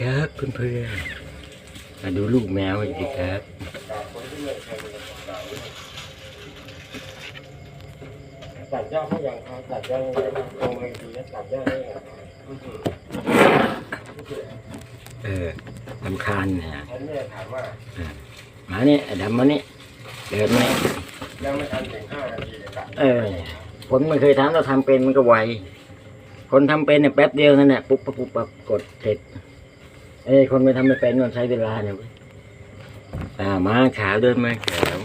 ครับเพื่อนๆมาดูลูกแมวอีกทีครับตัดยอดให้ยังครับตัดยอดให้ยังตรงเลยดีนะตัดยอดให้ยังเออลำคาญนะฉันเนี่ยถามว่ามาเนี่ยดำมานี่เดินมานี่ยังไม่ทันถึงห้านาทีเลยครับเออคนไม่เคยทำเราทำเป็นมันก็ไวคนทำเป็นเนี่ยแป๊บเดียวนั่นแหละปุ๊บปั๊บปุ๊บกดเสร็จ เอ้คนไม่ทำไม่เป็นมันใช้เวลาเนี่ยเว้ยอ่ามาขาวเดินมาขาว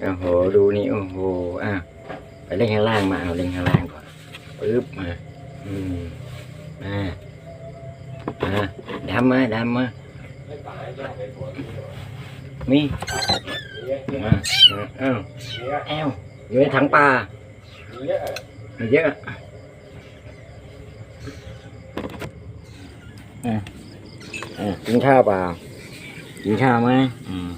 โอ้โหดูนี่โอ้โหอะไปเล่นข้างล่างมาเอาเล่นข้างล่างก่อนปึ๊บมาอืมมาอ่าดำมาดำมาไม่ตายยอดไปผลมีเนี่มามาเอ้าเอวอยู่ในถังปลาเยอะอะ กินข้าวเปล่ากินข้าวไหมอืม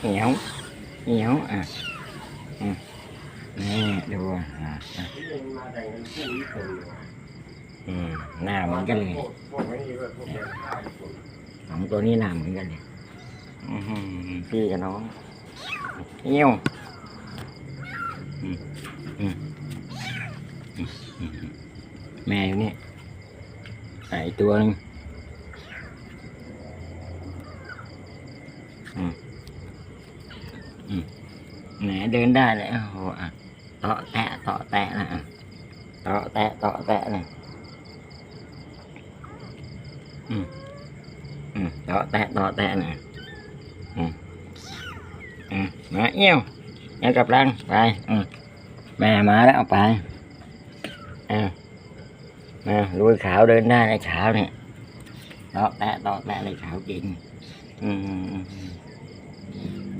เหนียวเหนียวอะนี่ดูอะอืมหน้าเหมือนกันเลยสองตัวนี้หน้าเหมือนกันเลยพี่กับน้องเงี้ยวอืมอืม อืมอืมแม่อยู่นี่ไอตัวนึงอืมอืมแหนเดินได้เลยโอ้โหอะเตาะแตะเตาะแตะนะอะเตาะแตะเตาะแตะนะอืมอืมต่อแตะต่อแตะนะอืมอืมมาเอี้ยวเอี้ยวกลับรังไปอืมแม่มาแล้วเอาไป อ่ามาลุยขาวเดินได้ในขาวเนี่ยต่อแตะต่อแตะในขาวกิน อืมอืมอืม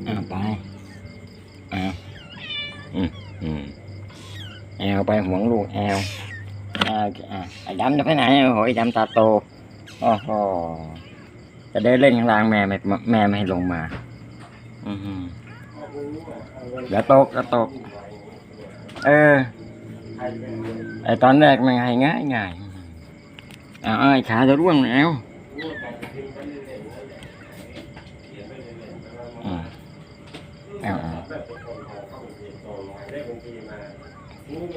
เอาไปเอาอืมอืมแอวไปหวงลูกแอวแอวอะไอ้ดำจะไปไหนโอ้โหไอ้ดำตาโตโอ้โหจะได้เล่นข้างล่างแม่ไม่แม่ไม่ให้ลงมาอือหืออย่าตกอย่าตก เออ ไอตอนแรกมันง่ายง่ายง่ายอ้าวไอ้ขาจะร่วงแล้วอืมเอาเอา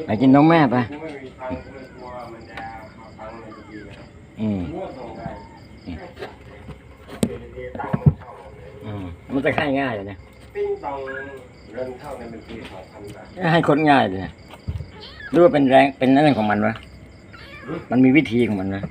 ไปกินนมแม่ไปกูไม่มีตังค์กูเลยกลัวมันจะเอาตังค์ในบัญชีนะอืมมั่วส่งไปเดี๋ยวตังค์มันเข้าหมดเลยอืมมันจะง่ายง่ายเลยเนี่ยปิ้งตองเงินเข้าในบัญชีสองพันบาทให้คนง่ายเลยเนี่ย หรือว่าเป็นแรงเป็นนั่นของมันวะมันมีวิธีของมันนะ